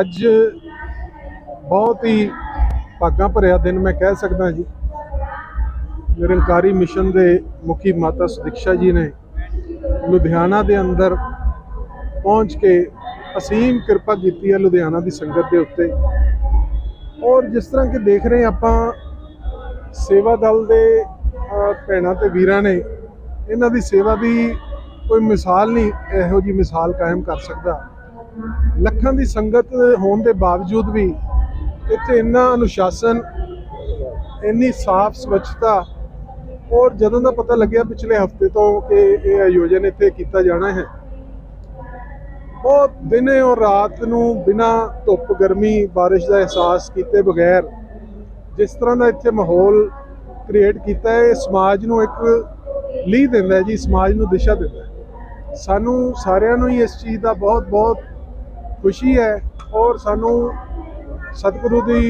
ਅੱਜ ਬਹੁਤ ਹੀ ਭਾਗਾਂ ਭਰਿਆ ਦਿਨ ਮੈਂ ਕਹਿ ਸਕਦਾ ਜੀ। ਨਿਰੰਕਾਰੀ ਮਿਸ਼ਨ ਦੇ ਮੁਖੀ ਮਾਤਾ ਸੁਦੀਕਸ਼ਾ ਜੀ ਨੇ ਲੁਧਿਆਣਾ ਦੇ ਅੰਦਰ ਪਹੁੰਚ ਕੇ ਅਸੀਮ ਕਿਰਪਾ ਕੀਤੀ ਹੈ ਲੁਧਿਆਣਾ ਦੀ ਸੰਗਤ ਦੇ ਉੱਤੇ। ਔਰ ਜਿਸ ਤਰ੍ਹਾਂ ਕਿ ਦੇਖ ਰਹੇ ਆਪਾਂ, ਸੇਵਾ ਦਲ ਦੇ ਭੈਣਾਂ ਤੇ ਵੀਰਾਂ ਨੇ ਇਹਨਾਂ ਦੀ ਸੇਵਾ ਦੀ ਕੋਈ ਮਿਸਾਲ ਨਹੀਂ, ਇਹੋ ਜੀ ਮਿਸਾਲ ਕਾਇਮ ਕਰ ਸਕਦਾ। ਲੱਖਾਂ ਦੀ ਸੰਗਤ ਹੋਣ ਦੇ ਬਾਵਜੂਦ ਵੀ ਇੱਥੇ ਇੰਨਾ ਅਨੁਸ਼ਾਸਨ, ਇੰਨੀ ਸਾਫ਼ ਸਵੱਛਤਾ ਔਰ ਜਦੋਂ ਦਾ ਪਤਾ ਲੱਗਿਆ ਪਿਛਲੇ ਹਫ਼ਤੇ ਤੋਂ ਕਿ ਇਹ ਆਯੋਜਨ ਇੱਥੇ ਕੀਤਾ ਜਾਣਾ ਹੈ, ਉਹ ਦਿਨੇ ਔਰ ਰਾਤ ਨੂੰ ਬਿਨਾ ਧੁੱਪ, ਗਰਮੀ, ਬਾਰਿਸ਼ ਦਾ ਅਹਿਸਾਸ ਕੀਤੇ ਬਗੈਰ ਜਿਸ ਤਰ੍ਹਾਂ ਦਾ ਇੱਥੇ ਮਾਹੌਲ ਕ੍ਰੀਏਟ ਕੀਤਾ ਹੈ, ਇਹ ਸਮਾਜ ਨੂੰ ਇੱਕ ਲੀਹ ਦਿੰਦਾ ਹੈ ਜੀ, ਸਮਾਜ ਨੂੰ ਦਿਸ਼ਾ ਦਿੰਦਾ ਹੈ। ਸਾਨੂੰ ਸਾਰਿਆਂ ਨੂੰ ਹੀ ਇਸ ਚੀਜ਼ ਦਾ ਬਹੁਤ ਬਹੁਤ ਖੁਸ਼ੀ ਹੈ ਔਰ ਸਾਨੂੰ ਸਤਿਗੁਰੂ ਦੀ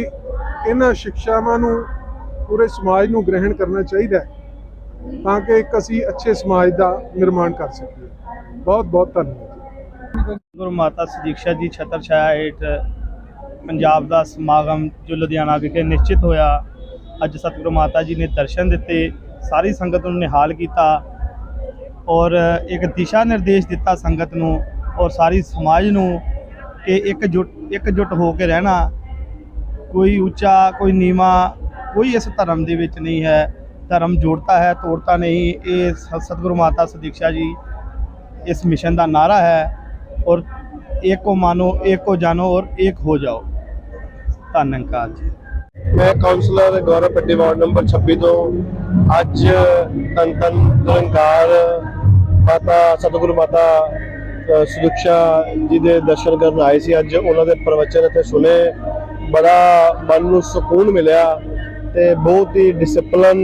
ਇਹਨਾਂ ਸਿੱਖਿਆਵਾਂ ਨੂੰ ਪੂਰੇ ਸਮਾਜ ਨੂੰ ਗ੍ਰਹਿਣ ਕਰਨਾ ਚਾਹੀਦਾ ਹੈ ਤਾਂ ਕਿ ਇੱਕ ਅਸੀਂ ਅੱਛੇ ਸਮਾਜ ਦਾ ਨਿਰਮਾਣ ਕਰ ਸਕੀਏ। ਬਹੁਤ ਬਹੁਤ ਧੰਨਵਾਦ। ਗੁਰੂ ਮਾਤਾ ਸਦੀਕਸ਼ਾ ਜੀ ਛਤਰ ਛਾਇਆ ਹੇਠ ਪੰਜਾਬ ਦਾ ਸਮਾਗਮ ਜੋ ਲੁਧਿਆਣਾ ਵਿਖੇ ਨਿਸ਼ਚਿਤ ਹੋਇਆ। ਅੱਜ ਸਤਿਗੁਰੂ ਮਾਤਾ ਜੀ ਨੇ ਦਰਸ਼ਨ ਦਿੱਤੇ, ਸਾਰੀ ਸੰਗਤ ਨੂੰ ਨਿਹਾਲ ਕੀਤਾ ਔਰ ਇੱਕ ਦਿਸ਼ਾ ਨਿਰਦੇਸ਼ ਦਿੱਤਾ ਸੰਗਤ ਨੂੰ ਔਰ ਸਾਰੀ ਸਮਾਜ ਨੂੰ ਕਿ ਇੱਕ ਜੁਟ ਇੱਕ ਜੁਟ ਹੋ ਕੇ ਰਹਿਣਾ ਕੋਈ ਉੱਚਾ, ਕੋਈ ਨੀਵਾਂ, ਕੋਈ ਇਸ ਧਰਮ ਦੇ ਵਿੱਚ ਨਹੀਂ ਹੈ। ਧਰਮ ਜੋੜਤਾ ਹੈ, ਤੋੜਤਾ ਨਹੀਂ। ਇਹ ਸਤਿਗੁਰੂ ਮਾਤਾ ਸਦੀਕਸ਼ਾ ਜੀ ਇਸ ਮਿਸ਼ਨ ਦਾ ਨਾਰਾ ਹੈ ਔਰ ਇੱਕ ਮਾਨੋ, ਏਕੋ ਕੋ ਜਾਨੋ ਔਰ ਏਕ ਹੋ ਜਾਓ। ਧੰਨਕਾਰ ਜੀ। ਮੈਂ councillor Gaurav Patti ward number 26 ਤੋਂ ਅੱਜ ਤਨ ਤਨ ਨਿਰੰਕਾਰ ਮਾਤਾ, ਸਤਿਗੁਰੂ ਮਾਤਾ ਅ, ਜੀ ਦੇ ਦਰਸ਼ਨ ਕਰਨ ਆਏ ਸੀ। ਅੱਜ ਉਹਨਾਂ ਦੇ ਪ੍ਰਵਚਨ ਇੱਥੇ ਸੁਨੇ ਬੜਾ ਮਨ ਨੂੰ ਸਕੂਨ ਮਿਲਿਆ ਤੇ ਬਹੁਤ ਹੀ ਡਿਸਪਲਨ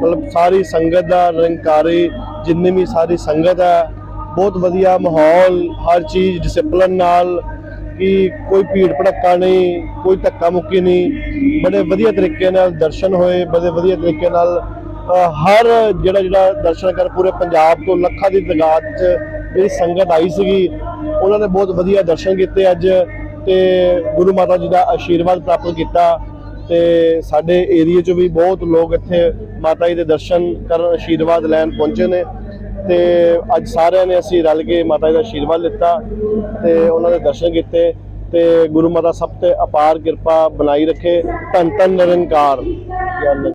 ਮਤਲਬ ਸਾਰੀ ਸੰਗਤ ਦਾ ਨਿਰੰਕਾਰੀ ਜਿੰਨੀ ਵੀ ਸਾਰੀ ਸੰਗਤ ਹੈ ਬਹੁਤ ਵਧੀਆ ਮਾਹੌਲ ਹਰ ਚੀਜ਼ ਡਿਸਪਲਨ ਨਾਲ ਕਿ ਕੋਈ ਭੀੜ ਭੜੱਕਾ ਨਹੀਂ ਕੋਈ ਧੱਕਾ ਮੁੱਕੀ ਨਹੀਂ। ਬੜੇ ਵਧੀਆ ਤਰੀਕੇ ਨਾਲ ਦਰਸ਼ਨ ਹੋਏ ਬੜੇ ਵਧੀਆ ਤਰੀਕੇ ਨਾਲ ਹਰ ਜਿਹੜਾ ਜਿਹੜਾ ਦਰਸ਼ਨ ਕਰ ਪੂਰੇ ਪੰਜਾਬ ਤੋਂ ਲੱਖਾਂ ਦੀ ਤਾਦਾਦ 'ਚ ਜਿਹੜੀ ਸੰਗਤ ਆਈ ਸੀਗੀ, ਉਹਨਾਂ ਨੇ ਬਹੁਤ ਵਧੀਆ ਦਰਸ਼ਨ ਕੀਤੇ ਅੱਜ ਤੇ ਗੁਰੂ ਮਾਤਾ ਜੀ ਦਾ ਆਸ਼ੀਰਵਾਦ ਪ੍ਰਾਪਤ ਕੀਤਾ ਤੇ ਸਾਡੇ ਏਰੀਆ 'ਚ ਵੀ ਬਹੁਤ ਲੋਕ ਇੱਥੇ ਮਾਤਾ ਜੀ ਦੇ ਦਰਸ਼ਨ ਕਰਨ, ਆਸ਼ੀਰਵਾਦ ਲੈਣ ਪਹੁੰਚੇ ਨੇ ਤੇ ਅੱਜ ਸਾਰਿਆਂ ਨੇ ਅਸੀਂ ਰਲ ਕੇ ਮਾਤਾ ਜੀ ਦਾ ਆਸ਼ੀਰਵਾਦ ਲਿੱਤਾ ਤੇ ਉਹਨਾਂ ਦੇ ਦਰਸ਼ਨ ਕੀਤੇ ਤੇ ਗੁਰੂ ਮਾਤਾ ਸਭ ਤੇ ਅਪਾਰ ਕਿਰਪਾ ਬਣਾਈ ਰੱਖੇ ਧੰਨ ਧੰਨ ਨਿਰੰਕਾਰ ਨਿਰੰਕਾਰ।